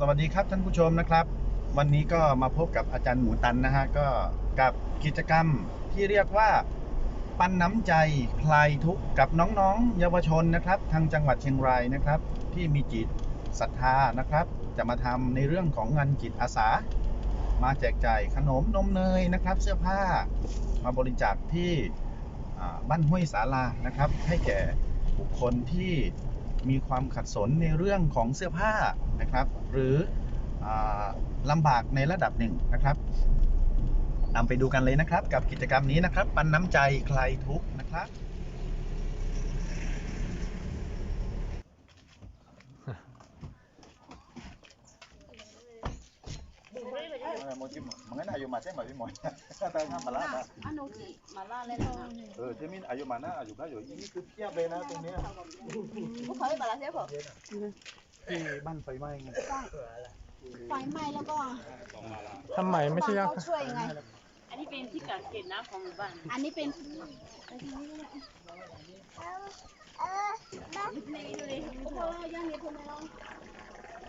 สวัสดีครับท่านผู้ชมนะครับ วันนี้ก็มาพบกับอาจารย์หมูตันนะฮะก็กับกิจกรรมที่เรียกว่า ปันน้ำใจคลายทุกข์กับน้องๆ เยาวชนนะครับ ทางจังหวัดเชียงรายนะครับ ที่มีจิตศรัทธานะครับ จะมาทำในเรื่องของงานจิตอาสา มาแจกจ่ายขนมนมเนยนะครับ เสื้อผ้ามาบริจาคที่บ้านห้วยสาลานะครับ ให้แก่บุคคลที่ มีความขัดสนในเรื่องของเสื้อผ้านะครับ หรืออลำบากในระดับหนึ่งนะครับนำไปดูกันเลยนะครับ กับกิจกรรมนี้นะครับ ปันน้ำใจใครทุกข์นะครับ Mengenai ayu macam ayu moy. Kata kan malah. Anu ki, malah lên เออจะมีอายุมานะอายุก็อยู่นี่คือเทียบเลยนะตรงเนี้ย Bút khởi bà là thế không? ที่บ้านไฟไหม้ไงไฟไหม้แล้วก็ทำไมไม่ใช่ยากเขาช่วยไง อันนี้เป็นที่กักเก็บน้ำของหมู่บ้าน อันนี้เป็นเพราะว่าย่างนี้คนเรา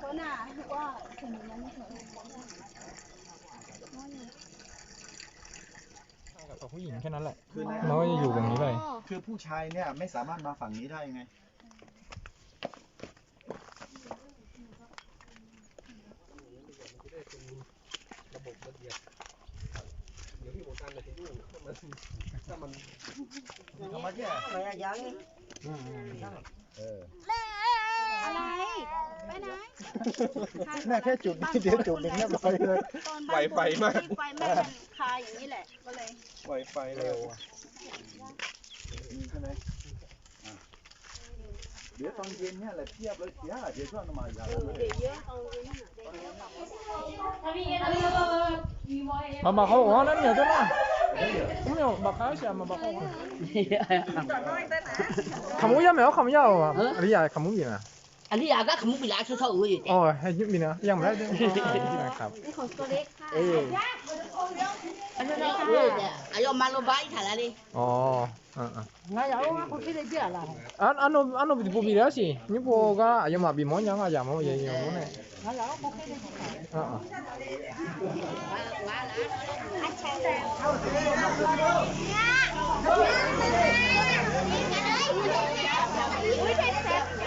คนน่ะว่าคนนี้มันไม่เคย กับผู้หญิงแค่นั้นแหละคือในเราก็จะอยู่แบบนี้เลย คือผู้ชายเนี่ยไม่สามารถมาฝั่งนี้ได้ไงอะไรไปไห นน่าแค่จุดนี้เดียวจุดหนึ่งเรียบร้อยเลยตอนบ้านไฟไหม้ไฟไหม้มันคาอย่างนี้แหละ ก็เลย ไวไฟเร็วอะนี่ใช่ไหมอะเดี๋ยวตอนเย็นเนี่ยแหละเทียบเลยเสียเดี๋ยวช่วงมาอย่างนั้นเลยมาบอกเขาว่านั่นเหนียวจังนะเหนียวบอก เขาเสียมาบอกเขาขมุยาไหมวะขมุยาวอะอันนี้ยาขมุยนะอันนี้อยากก็ขมุกไปแล้วเท่าๆเอ้ยอ๋อให้ยุบมีนะยังไม่ได้ด้วยนะครับนี่ของตัวเล็กค่ะเอออันนั้นเอ้ยเนี่ยอายุมาโลบายถ่ายแล้วดิอ๋ออ่างายเอาคนที่ได้เจอละอ่าอันนู้นอันนู้นเป็นผู้บีแล้วสินี่พวกก็อายุมาบีมอนยังอายุมาเยอะๆมั้งเนี่ยงายเอาคนที่ได้อ่ามาละเชื่อว่าแล้วคนที่จะเล่นเรื่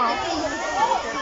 来。